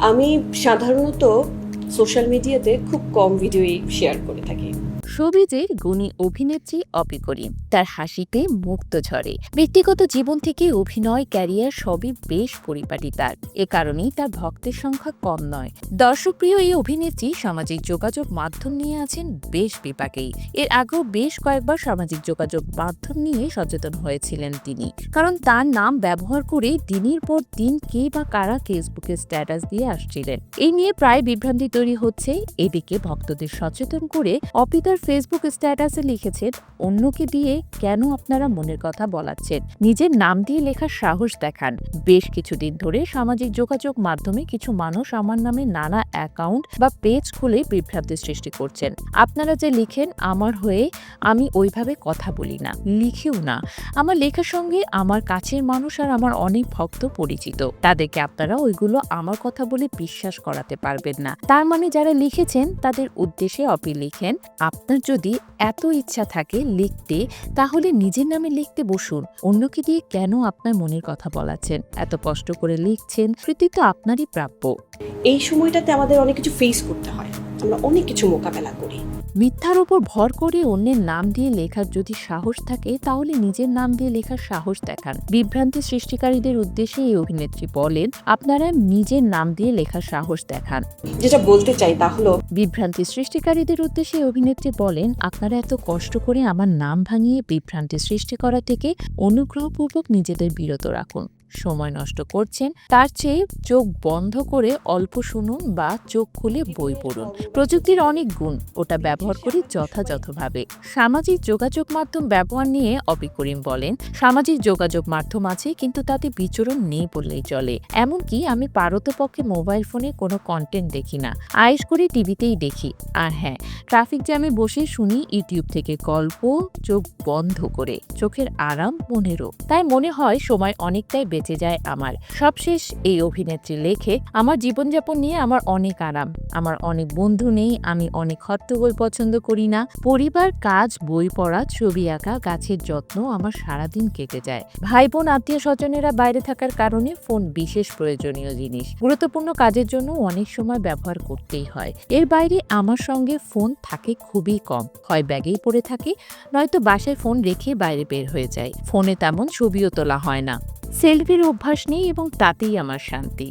আমি সাধারণত সোশ্যাল মিডিয়াতে খুব কম ভিডিওই শেয়ার করে থাকি। শোবিজের গুণী অভিনেত্রী অপি করিম তার হাসিতে মুক্ত ঝরে। ব্যক্তিগত জীবন থেকে অভিনয়, ক্যারিয়ার সবই বেশ পরিপাটি তার। এ কারণেই তার ভক্তের সংখ্যা কম নয়। দর্শকপ্রিয় এই অভিনেত্রী সামাজিক যোগাযোগ মাধ্যম নিয়ে আছেন বেশ বিপাকেই। এর আগেও বেশ কয়েকবার সামাজিক যোগাযোগ মাধ্যম নিয়ে সচেতন হয়েছিলেন তিনি। কারণ তার নাম ব্যবহার করে দিনের পর দিন কে বা কারা ফেসবুকে স্ট্যাটাস দিয়ে আসছিলেন। এই নিয়ে প্রায় বিভ্রান্তি তৈরি হচ্ছে। এদিকে ভক্তদের সচেতন করে অপি তার ফেসবুক স্ট্যাটাসে লিখেছেন, অন্যকে দিয়ে কেন আপনারা মনের কথা বলাচ্ছেন? নিজের নাম দিয়ে লেখার সাহস দেখান। বেশ কিছুদিন ধরে সামাজিক যোগাযোগ মাধ্যমে কিছু মানুষ আমার নামে নানা অ্যাকাউন্ট বা পেজ খুলে বিভ্রান্তির সৃষ্টি করছেন। আপনারা যে লিখেন, আমার হয়ে আমি ওইভাবে কথা বলি না, লিখিও না। আমার লেখার সঙ্গে আমার কাছের মানুষ আর আমার অনেক ভক্ত পরিচিত। তাদেরকে আপনারা ওইগুলো আমার কথা বলে বিশ্বাস করাতে পারবেন না। তার মানে যারা লিখেছেন, তাদের উদ্দেশ্যে অপি লিখেন আপনার যদি এত ইচ্ছা থাকে লিখতে, তাহলে নিজের নামে লিখতে বসুন। অন্যকে দিয়ে কেন আপনার মনের কথা বলাচ্ছেন? এত কষ্ট করে লিখছেন কৃতিত্ব আপনারই প্রাপ্য। এই সময়টাতে আমাদের অনেক কিছু ফেস করতে হয়। আমরা অনেক কিছু মোকাবেলা করি। মিথ্যার ওপর ভর করে অন্যের নাম দিয়ে লেখার যদি সাহস থাকে তাহলে নিজের নাম দিয়ে লেখার সাহস দেখান। বিভ্রান্তি সৃষ্টিকারীদের উদ্দেশ্যে এই অভিনেত্রী বলেন আপনারা নিজের নাম দিয়ে লেখার সাহস দেখান। যেটা বলতে চাই তা হলো বিভ্রান্তি সৃষ্টিকারীদের উদ্দেশ্যে অভিনেত্রী বলেন আপনারা এত কষ্ট করে আমার নাম ভাঙিয়ে বিভ্রান্তি সৃষ্টি করা থেকে অনুগ্রহপূর্বক নিজেদের বিরত রাখুন। সময় নষ্ট করছেন তার চেয়ে চোখ বন্ধ করে অল্প শুনুন বা চোখ খুলে বই পড়ুন। প্রযুক্তির অনেক গুণ ওটা ব্যবহার করি যথাযথভাবে। সামাজিক যোগাযোগ মাধ্যম ব্যবহার নিয়ে অপি করিম বলেন, সামাজিক যোগাযোগ মাধ্যম আছে, কিন্তু তাতে বিচরণ নেই বললেই চলে। এমনকি আমি পারতপক্ষে মোবাইল ফোনে কোনো কন্টেন্ট দেখি না। আয়েস করে টিভিতেই দেখি। আর হ্যাঁ ট্রাফিক জ্যামে বসে শুনি ইউটিউব থেকে গল্প, চোখ বন্ধ করে, চোখের আরাম মনেরও। তাই মনে হয় সময় অনেকটাই বেঁচে যায় আমার। সবশেষ এই অভিনেত্রী লেখে, আমার জীবনযাপন নিয়ে আমার অনেক আরাম, আমার অনেক বন্ধু নেই, আমি অনেক হট্টগোল পছন্দ করি না। পরিবার, কাজ, বই পড়া, ছবি আঁকা, গাছের যত্ন আমার সারাদিন কেটে যায়। ভাই বোন আত্মীয় স্বজনেরা বাইরে থাকার কারণে ফোন বিশেষ প্রয়োজনীয় জিনিস। গুরুত্বপূর্ণ কাজের জন্য অনেক সময় ব্যবহার করতেই হয়। এর বাইরে আমার সঙ্গে ফোন থাকে খুবই কম। হয় ব্যাগেই পড়ে থাকে, নয়তো বাসায় ফোন রেখে বাইরে বের হয়ে যায় ফোনে তেমন ছবিও তোলা হয় না। সেলফির অভ্যাস নেই এবং তাতেই আমার শান্তি।